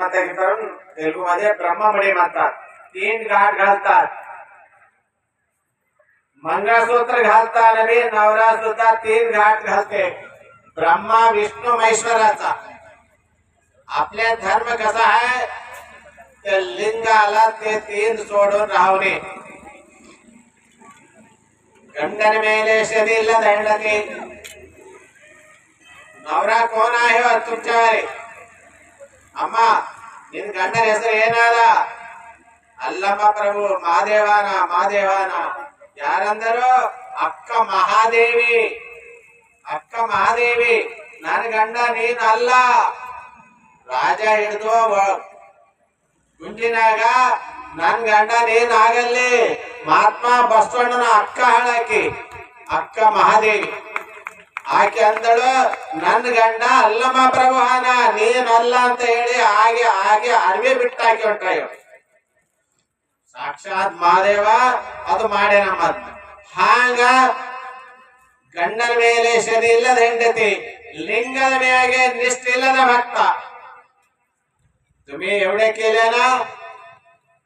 माता मित्रांनो तेलगू मध्ये तीन गाठ घालतात. मंगळसूत्र घालता नवी नवरा सुद्धा तीन गाठ घालते. ब्रह्मा विष्णू महेश्वराचा. आपल्या धर्म कसा आहे? ते लिंगाला ते तीन सोडून राहणे गंडन मेले शरीरला दंडते नवरा कोण आहे हो तुमच्यावर ಅಮ್ಮ, ನಿನ್ ಗಂಡನ ಹೆಸರು ಏನಾದ? ಅಲ್ಲಮ್ಮ ಪ್ರಭು, ಮಹಾದೇವನ ಮಹಾದೇವನ. ಯಾರಂದರು? ಅಕ್ಕ ಮಹಾದೇವಿ. ಅಕ್ಕ ಮಹಾದೇವಿ ನನ್ನ ಗಂಡ ನೀನ್ ಅಲ್ಲ. ರಾಜ ಹಿಡಿದು ಗುಂಡಿನಾಗ ನನ್ ಗಂಡ ನೀನ್ ಆಗಲ್ಲಿ. ಮಹಾತ್ಮ ಬಸವಣ್ಣನ ಅಕ್ಕ ಹಾಳಾಕಿ, ಅಕ್ಕ ಮಹಾದೇವಿ. ಆಕೆ ಅಂದಳು ನನ್ನ ಗಂಡ ಅಲ್ಲಮ್ಮ ಪ್ರಭುಹಾನ, ನೀನಲ್ಲ ಅಂತ ಹೇಳಿ ಹಾಗೆ ಹಾಗೆ ಅರಿವೆ ಬಿಟ್ಟಾಕಿ ಹೊಂಟ್ರ ಸಾಕ್ಷಾತ್ ಮಾದೇವ ಅದು ಮಾಡೇ ನಮ್ಮ ಹಾಂಗ, ಗಂಡನ ಮೇಲೆ ಶನಿ ಇಲ್ಲದ ಹೆಂಡತಿ, ಲಿಂಗದ ಮೇಲೆ ನಿಷ್ಠ ಇಲ್ಲದ ಭಕ್ತ. तुम्ही एवढे केले ಆತ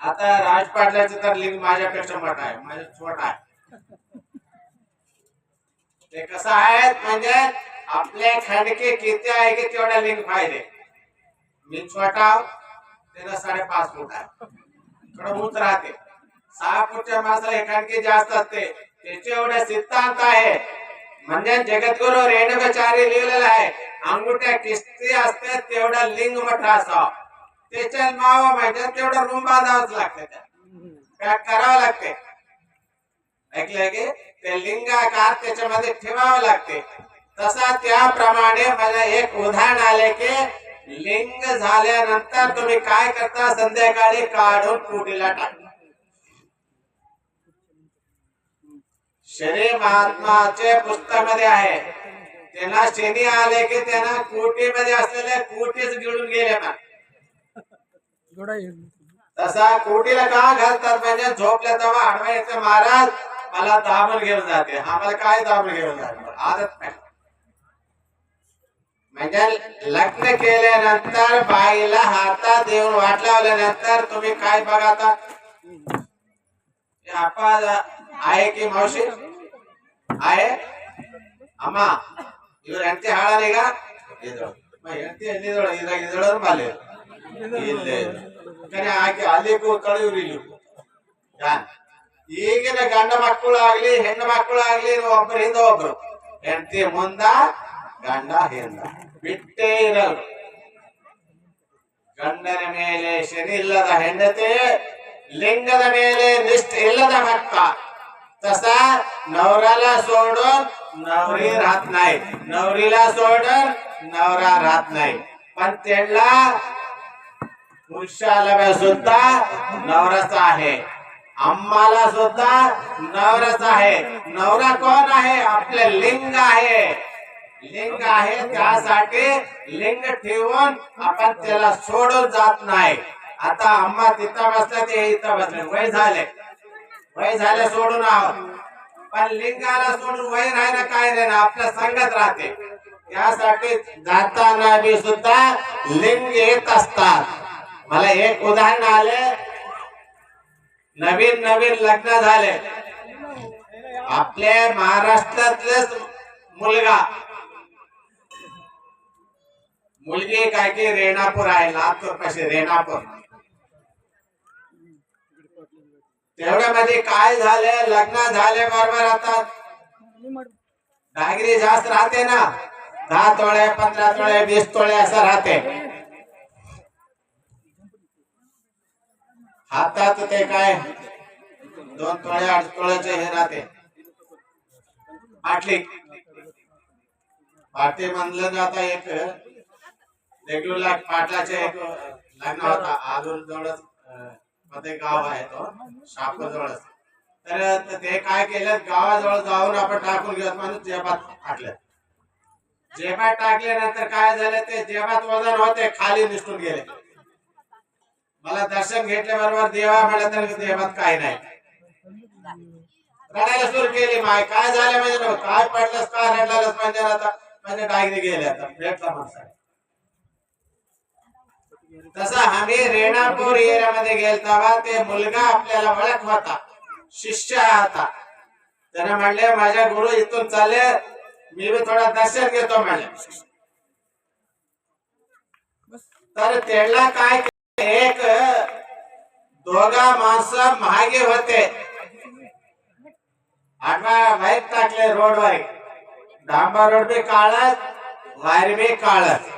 आता राज पाटलाचं तर लिंग माझ्यापेक्षा मोठा आहे छोटा ते कसं आहे म्हणजे आपले खडके किती आहे की तेवढ्या लिंग पाहिजे मी छोटा त्याला साडेपाच फूट आहे. थोडं उंच राहते. सहा फूटच्या माणसाला हे खडके जास्त असते त्याचे एवढे सिद्धांत आहे. म्हणजे जगद्गुरु रेणुकाचार्य लिहिलेलं आहे अंगुठ्या किस्ती असते तेवढा लिंग मोठा असावा. त्याच्या मावा म्हणजे तेवढं रूम बांधावंच लागते त्या पॅक करावं लागते? ऐकलंय की? ते लिंगाकार त्याच्यामध्ये ठेवावं लागते. तसा त्याप्रमाणे मला एक उदाहरण आले की लिंग झाल्यानंतर तुम्ही काय करता? संध्याकाळी काढून कुटीला टाकता शनी महात्माचे पुस्तकामध्ये आहे. त्यांना शनी आले की त्यांना कुटीमध्ये असलेले कुटीच गिळून गेले ना. तसा कोटीला का घालतात? म्हणजे झोपल्या तेव्हा आडवायचे महाराज मला दाबून घेऊन जाते आम्हाला काय दाबून घेऊन जाते आदत नाही म्हणजे लग्न केल्यानंतर बाईला हातात देऊन वाट लावल्यानंतर तुम्ही काय बघा आता हे आपा आहे की मावशी आहे ಅಮ್ಮ ಇವ್ರ ಹೆಂಡತಿ ಹಾಳಾನೀಗ ಇದ್ರು ಹೆಂಡತಿ ಎಲ್ಲಿದಳು ಇದ್ರಾಗ ಇದ್ದಳರು ಮಾಲೆ ಇಲ್ಲೇ ಕರೆ ಆಕೆ ಅಲ್ಲಿ ಕೂತ್ಕೊಳ್ಳಿ ಇವ್ರು ಇಲ್ಲಿ ಯಾನ್? ಈಗಿನ ಗಂಡ ಮಕ್ಕಳಾಗ್ಲಿ, ಹೆಣ್ಣು ಮಕ್ಕಳಾಗ್ಲಿ ಒಬ್ಬರು ಹಿಂದ ಒಬ್ರು. ಹೆಂಡತಿ ಮುಂದ, ಗಂಡ ಹಿಂದ. ಬಿಟ್ಟೇ ಇರಲ್ಲ ಗಂಡನ ಮೇಲೆ ಶನಿ ಇಲ್ಲದ ಹೆಂಡತಿ, ಲಿಂಗದ ಮೇಲೆ ನಿಷ್ಠ ಇಲ್ಲದ ಮಕ್ಕ ತಸ नवऱ्याला सोडून ನವರಿ ರಾತ್ नाही नवरीला सोडून नवरा ರಾತ್ नाही पण त्यांना पुरुषाला सुद्धा नवराचा आहे आम्हाला सुद्धा नवराच आहे. नवरा कोण आहे? आपले लिंग आहे. लिंग आहे त्यासाठी लिंग ठेवून आपण त्याला सोडून जात नाही. आता आम्हा तिथं बसल्या ते इथं बसले. वय झाले. वय झाले सोडून आहोत. पण लिंगाला सोडून वय राहिलं काय नाही ना आपल्या संगत राहते. त्यासाठी जाताना बी सुद्धा लिंग येत असतात. मला एक उदाहरण आले. नवीन नवीन लग्न झाले. आपल्या महाराष्ट्रातलेच मुलगा. मुलगी काय की रेणापूर आहे लातूर पाशी रेणापूर. तेवढ्यामध्ये काय झाले लग्न झाले बरोबर आता. डागरी जास्त राहते ना. दहा तोळे पंधरा तोळे वीस तोळे असं राहते. हातात ते काय? दोन तोळे आठ तोळ्याचे हे राहते बाटली बाटली म्हणलं जाता एक रेग्युलर पाटलाचे एक लग्न होता. आजून जवळच मध्ये गाव आहे तो शापूर जवळच तर ते काय केलं? गावाजवळ जाऊन आपण टाकून घेत म्हणून जेबात टाकलं जेबात टाकल्यानंतर काय झालं? ते जेबात वजन होते खाली निसटून गेले. मला दर्शन घेतल्याबरोबर देवा म्हणलं तर देवात काय नाही. रडायला सुरू केली माय. काय झालं म्हणजे काय पडलंस काय रडलास म्हणजे आता. म्हणजे डायरी गेले आता. भेटला माणसा तसा आम्ही रेणापूर एरियामध्ये गेल तेव्हा ते मुलगा आपल्याला ओळख होता. शिष्य होता. त्याने म्हणले माझ्या गुरु इथून चालले. मी बी थोडा दर्शन घेतो म्हणले. तर त्याला काय एक दोघा माणसं महागे होते. आडवा बाहेर टाकले रोडवर. डांबर रोड बी काळत वायर बी काळत.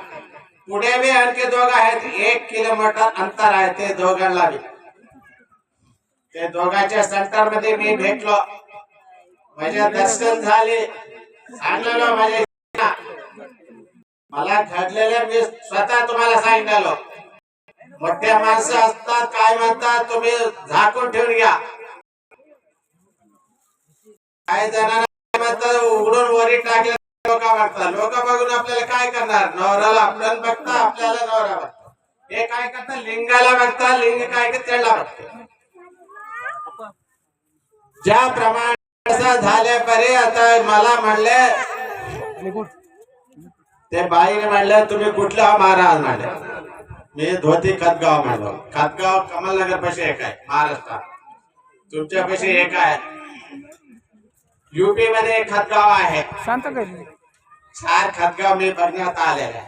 पुढे बी आणखी दोघं आहेत. एक किलोमीटर अंतर आहे ते दोघांना बी. ते दोघांच्या सेंटरमध्ये मी भेटलो. माझ्या दर्शन झाले. सांगलेलो माझ्या मला घडलेलं मी स्वतः तुम्हाला सांगितलं. मोठ्या माणसं असतात काय म्हणतात तुम्ही झाकून ठेवून घ्या. काय जणांना म्हणतात उघडून वरी टाकले लोक बघतात लोक बघून आपल्याला काय करणार? नवऱ्याला आपण बघता आपल्याला नवरा बघता. हे काय करतात? लिंगाला बघता लिंग काय त्याला बघते ज्याप्रमाणे झाल्या झाले परे आता मला म्हणले ते बाईने म्हणलं तुम्ही कुठला महाराज म्हणले मी धोती खतगाव म्हणलो खतगाव कमलनगर पैसे एक आहे महाराष्ट्रात. तुमच्या पैसे एक आहे युपी मध्ये खतगाव आहे? चार खतगाव मी बघण्यात आलेले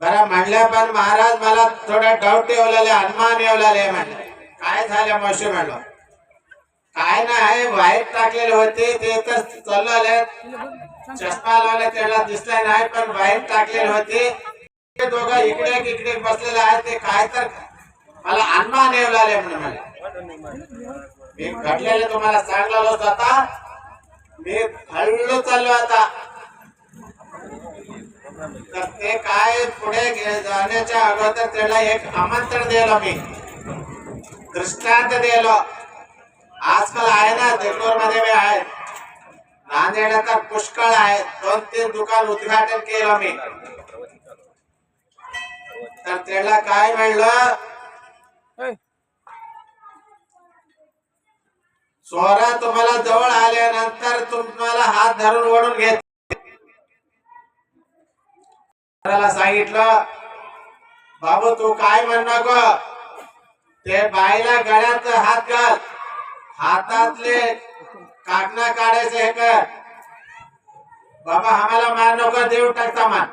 बरं म्हणलं पण महाराज मला थोडा डाऊट येवलेले अनुमान येवलेले म्हणले. काय झालं मावशी म्हणलो? काय नाही वाईट टाकलेले होते ते तर चालले चष्मा लावले त्याला दिसले नाही पण बाहेर टाकलेले होते. दोघं इकडे इकडे बसलेले आहेत ते काय तर मला अनुमान येवलाले म्हणून मला मी घडलेले तुम्हाला सांगलेलो आता मी हळू चाललो आता. तर ते काय पुढे जाण्याच्या अगोदर त्याला एक आमंत्रण दिलं मी. दृष्टांत दिलो. आजकाल आहे ना देगलूरमध्ये मी आहे. नांदेड तर पुष्कळ आहे. दोन तीन दुकान उद्घाटन केलं मी. तर त्याला काय म्हणलं? सोरा तुम्हाला जवळ आल्यानंतर तुम्हाला हात धरून ओढून घेत सांगितलं बाबू तू काय म्हण नको? ते बाईला गळ्यात हात घाल. हातातले कागना काढायचे हे कर. बाबा आम्हाला मार नको देऊ टाकता मान.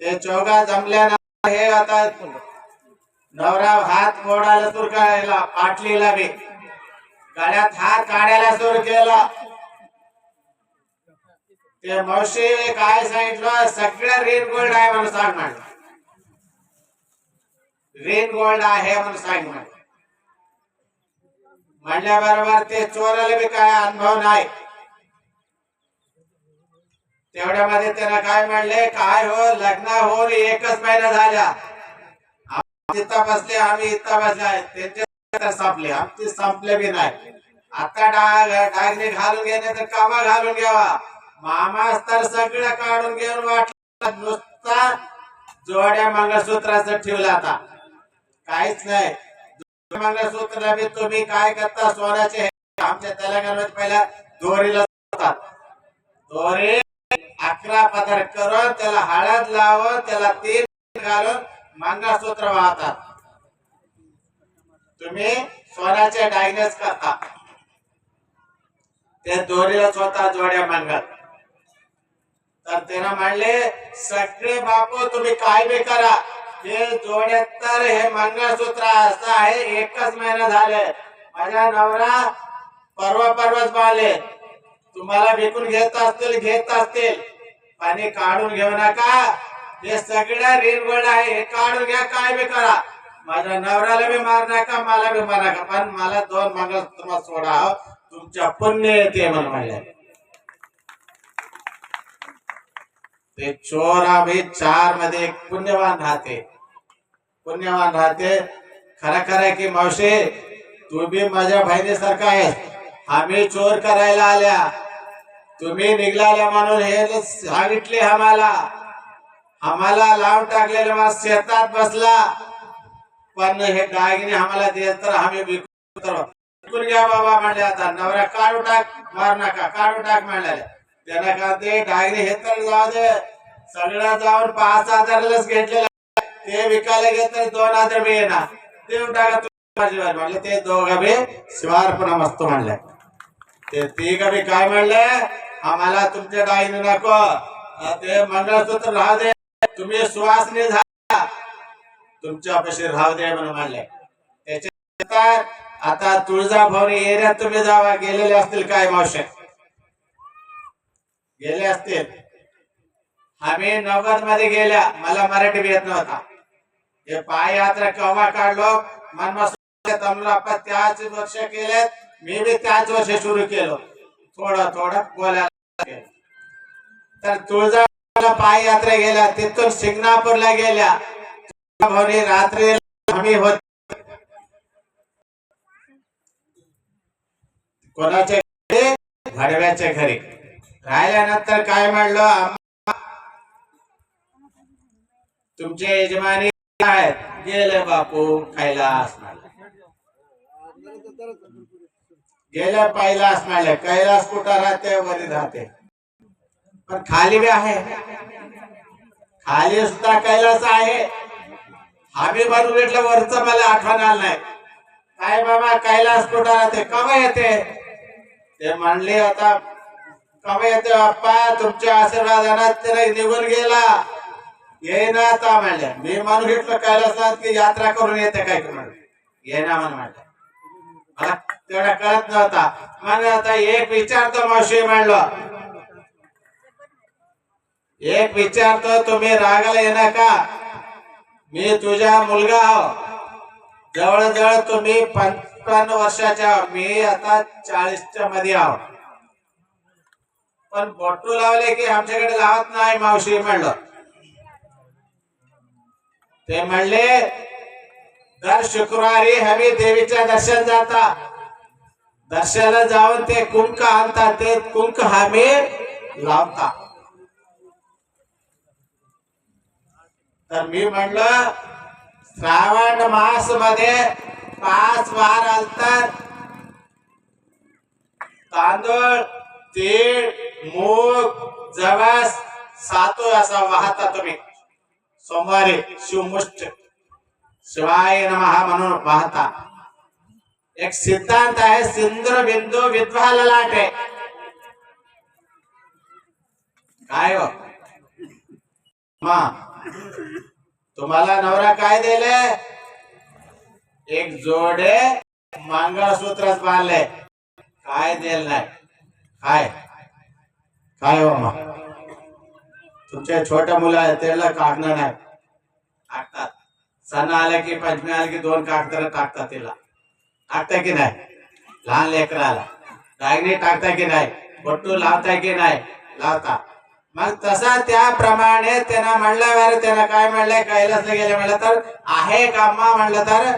ते चौघा जमल्यानंतर हे आता नवरा हात मोडायला सुरू करायला पाटलीला बी. गळ्यात हात काढायला सुरू केला. ते मावशी काय सांगितलं? सगळं रेन गोल्ड आहे म्हणून सांग म्हणलं. रेन गोल्ड आहे म्हणून सांग म्हणलं. म्हणल्याबरोबर ते चोराला बी काय अनुभव नाही. तेवढ्यामध्ये त्याला काय म्हणले? काय हो? लग्न होऊन एकच महिना झाला. आम्ही इथं बसले आम्ही इथं बसले त्यांचे संपले. आमचे संपले बी नाही. आता डाग डागने घालून घेणे तर कामा घालून घ्यावा. मामा तर सगळं काढून घेऊन वाटलं. नुसता जोड्या मंगळसूत्राचं ठेवलं आता. काहीच नाही. मंगळसूत्र बी तुम्ही काय करता? सोन्याचे आमच्या तेलंगणामध्ये पहिल्या दोरीला दोरी अकरा पदर करून त्याला हळद लावून त्याला तेल घालून मंगळसूत्र वाहतात तुम्ही सोन्याचे डायग्नोस करता. ते दोरीला स्वतः जोड्या मागत तर त्यानं म्हणले सगळे बापू तुम्ही काय बी करा. हे जोड्यात तर हे मंगळसूत्र असं आहे एकच महिना झाले. माझ्या नवरा परवा परवाच बाले तुम्हाला विकून घेत असतील घेत असतील. पाणी काढून घेऊ नका. हे सगळ्या रेनगोल्ड आहे. हे काढून घ्या काय बी करा. माझ्या नवऱ्याला बी मार नका मला बी मार नका. पण मला दोन मंगळसूत्र सोडा. तुमच्या पुण्य येते म्हणून म्हणले. ते चोर आम्ही चारमध्ये पुण्यवान राहते. पुण्यवान राहते. खरं खरं की मावशी तू बी माझ्या बहिणीसारखा आहे आम्ही चोर करायला आल्या. तुम्ही निघाल्या म्हणून हे सांगितले आम्हाला आम्हाला लावून टाकलेले मला शेतात बसला. पण हे दागिने आम्हाला दे तर आम्ही विकून घ्या बाबा म्हणले आता नवऱ्या काढू टाक मार नका काढू टाक म्हणाले त्याला का ते दागिने हे तर जाऊ दे. सगळं जाऊन पाच हजारालाच घेतलेला ते विकायला घेत तर दोन हजार मी येणार. देऊन टाका तुम्ही म्हणले. ते दोघं बी शिवारपणा मस्त म्हणले ते तिघ बी काय म्हणले? आम्हाला तुमच्या डाईन नको. ते मंगळसूत्र राहू दे. तुम्ही सुवासने झाला. तुमच्या पशी राहू दे म्हणून म्हणले. त्याच्यानंतर आता तुळजाभवानी एरियात तुम्ही जावा गेलेले असतील काय मावशे? गेले असतील. आम्ही नवगदमध्ये गेल्या. मला मराठी येत नव्हता. हे पाययात्रा केव्हा काढलो? मनमस्त त्याच वर्ष केलेत. मी बी त्याच वर्ष सुरू केलो. थोडा थोडा बोलायला तर तुळजाला पाययात्रा गेल्या तिथून सिंगणापूरला गेल्या. तुळजाभवानी रात्री आम्ही होत कोणाच्या घरी? भडव्याच्या घरी. राहिल्यानंतर काय म्हणलो? तुमचे यजमानी आहेत. गेले बापू कैलास गेल्या पाहिला कैलास कैलास कुठं राहते वरी राहते. पण खाली बी आहे. खाली सुद्धा कैलास आहे. आम्ही बनवून भेटलं वरच मला आठवण आलं नाही. काय बाबा कैलास कुठं राहते कवा येते? ते म्हणले आता कवा येते बाप्पा? तुमच्या आशीर्वादाने तिला निघून गेला. येईना आता म्हणले. मी म्हणून घेतलं कैलासात की यात्रा करून येते काय की ये ना म्हणून म्हटलं तेवढा कळत नव्हता. मग आता एक विचारतो मावशी म्हणलं एक विचारतो तुम्ही रागाला येणार का? मी तुझा मुलगा आहो. जवळजवळ तुम्ही पंचावन्न वर्षाच्या मी आता चाळीसच्या मध्ये आहो. पण बोटू लावले की आमच्याकडे लावत नाही मावशी म्हणलं. ते म्हणले दर शुक्रवारी हवी देवीच्या दर्शन जाता. दर्शनाला जाऊन ते कुंक आणतात ते कुंक हमी लावता. तर मी म्हणलं श्रावण मासमध्ये पाच वार आलतात. तांदूळ तीळ मूग जवस सातू असा वाहता तुम्ही. सोमवारी शिवमुष्ट. शिवाय नमहा म्हणून वाहता. एक सिद्धांत आहे सिंधू बिंदू विद्वा ललाटे काय हो? मा तुम्हाला नवरा काय दिले? एक जोडे मंगळसूत्रच बांधले काय दिल नाही? काय? काय हो मा? तुमचे छोटे मुलं आहेत त्याला काढणार नाही. काढतात. सण आला की पंचमी आला की दोन कागद टाकतात तिला. टाकता की नाही? लहान लेकराला. दागिने टाकता की नाही? बट्टू लावता की नाही? लावता. मग तसा त्याप्रमाणे त्यांना म्हणल्यावर त्यांना काय म्हणलंय? कैलासला गेले म्हणलं तर आहे कामा म्हणलं तर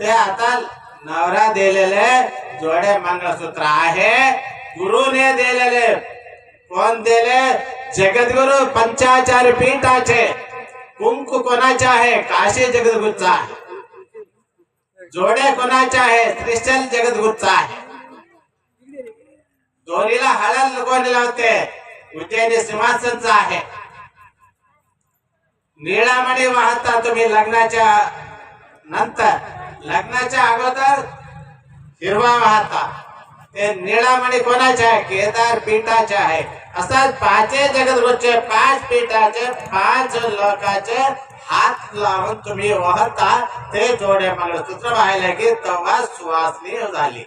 ते आता नवरा दिलेले जोडे मंगळसूत्र आहे. गुरुने दिलेले. कोण दिले? जगद्गुरु पंचाचार्य पीठाचे. कुंकू कोणाचे आहे? काशी जगद्गुरूचा आहे. जोडे कोणाचे आहे क्रिश्चन जगद्गुरूचा आहे. दोरीला हळद कोणी लावते. उज्जैनी सिंहासनचा आहे. निळामणी वाहता तुम्ही लग्नाच्या नंतर. लग्नाच्या अगोदर हिरवा वाहता. ते निळामणी कोणाचे आहे? केदार पीठाचे आहे. असं पाचे जगद्गुरूचे पाच पीठाचे पाच लोकांचे हात लावून तुम्ही वाहता ते जोडे मंगळसूत्र व्हायला की तेव्हा सुवासनी झाली.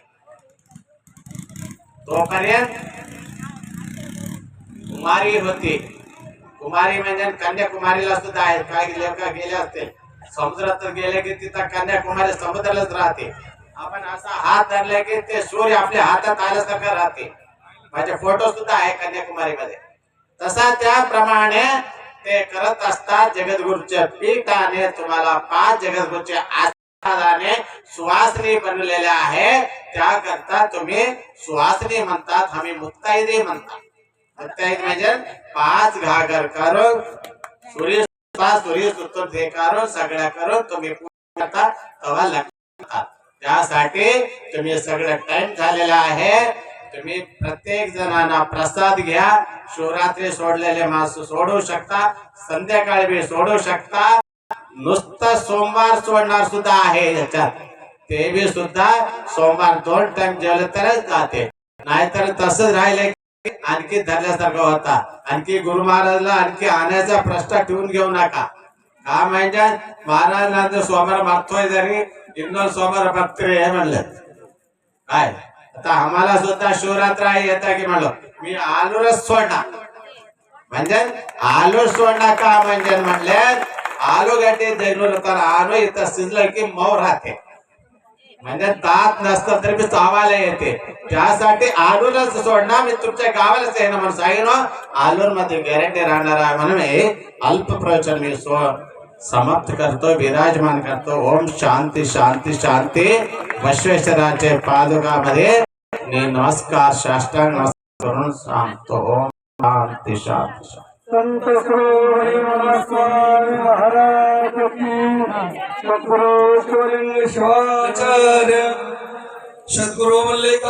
तोपर्यंत कुमारी होती. कुमारी म्हणजे कन्याकुमारीला सुद्धा आहेत. काही लोक गेले असतील? समुद्रात तर गेले की तिथं कन्याकुमारी समुद्रालाच राहते. आपण असा हात धरले की ते सूर्य आपल्या हातात आल्यासारखं राहते. माझे फोटो सुद्धा आहे कन्याकुमारी मध्ये तसा त्याप्रमाणे ते करत असतात जगद्गुरूच्या पीठाने तुम्हाला पाच जगद्गुरूचे आशीर्वादाने सुवासनी बनलेल्या आहे. त्याकरता तुम्ही सुवासनी म्हणतात आम्ही मुक्ताईदी म्हणतात. मुक्ताईद म्हणजे पाच घागर करून सूर्य सूर्य सुतून हे करून सगळ्या करून तुम्ही करता तेव्हा लग्न त्यासाठी तुम्ही सगळं टाइम झालेला आहे. तुम्ही प्रत्येक जणांना प्रसाद घ्या. शिवरात्री सोडलेले मास सोडू शकता. संध्याकाळी बी सोडू शकता. नुसतं सोमवार सोडणार सुद्धा आहे याच्यात ते बी सुद्धा सोमवार दोन टाइम जेवले तरच जाते. नाहीतर तसंच राहिले की आणखी धरल्यासारखं होता. आणखी गुरु महाराजला आणखी आणायचा प्रश्न ठेवून घेऊ नका. का म्हणजे? महाराजांना सोमवार मागतोय जरी. इंदोर सोमवार मागतोय हे म्हणलं. काय? आता आम्हाला सुद्धा शिवरात्र आहे येता की म्हणलं. मी आलोच सोडणार म्हणजे आलू सोडणार का म्हणजे म्हणले आलू गाठी जरूर तर आलू इथं शिजलं की मऊ राहते. म्हणजे दात नसतं तरी मी चावायला येते. त्यासाठी आलूलाच सोडणार मी तुमच्या गावालाच येणं म्हणून सांगितलं. आलूरमध्ये गॅरंटी राहणार आहे म्हणून हे अल्प प्रवचन मी सो समाप्त करतो विराजमान करतो. ओम शांती शांती शांती. बसवेश्वराचे पादुकामध्ये मी नमस्कार साष्टांग नमस्कार करून सांगतो. ओम शांती शांती संत श्री स्वामी महाराज सद्गुरु शिवलिंग शिवाचार्य सद्गुरु मल्लिका